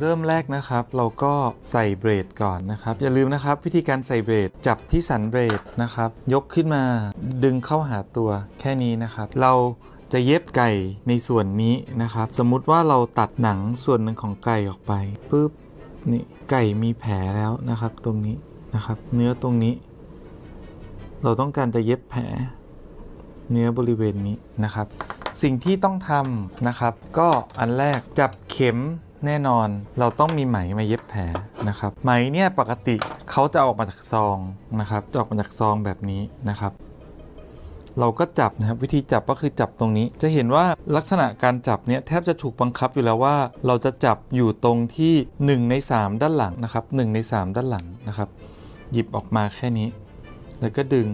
เริ่มแรกนะครับ เราก็ใส่เบรดก่อนนะครับ อย่าลืมนะครับ วิธีการใส่เบรดจับที่สันเบรดนะครับ ยกขึ้นมาดึงเข้าหาตัวแค่นี้นะครับ เราจะเย็บไก่ในส่วนนี้นะครับ สมมุติว่าเราตัดหนังส่วนหนึ่งของไก่ออกไปปุ๊บนี่ไก่มีแผลแล้วนะครับ ตรงนี้นะครับ เนื้อตรงนี้ เราต้องการจะเย็บแผล เนื้อบริเวณนี้นะครับ สิ่งที่ต้องทำนะครับ ก็อันแรกจับเข็ม แน่นอนเราต้องมีไหมมาเย็บแผลนะครับ ไหมเนี่ยปกติเขาจะออกมาจากซองนะครับจะออกมาจากซองแบบนี้นะครับ เราก็จับนะครับวิธีจับก็คือจับตรงนี้ จะเห็นว่าลักษณะการจับเนี่ยแทบจะถูกบังคับอยู่แล้วว่า เราจะจับอยู่ตรงที่ 1 ใน 3 ด้านหลังนะครับ1ใน 3 ด้านหลังนะครับ หยิบออกมาแค่นี้ แล้วก็ดึง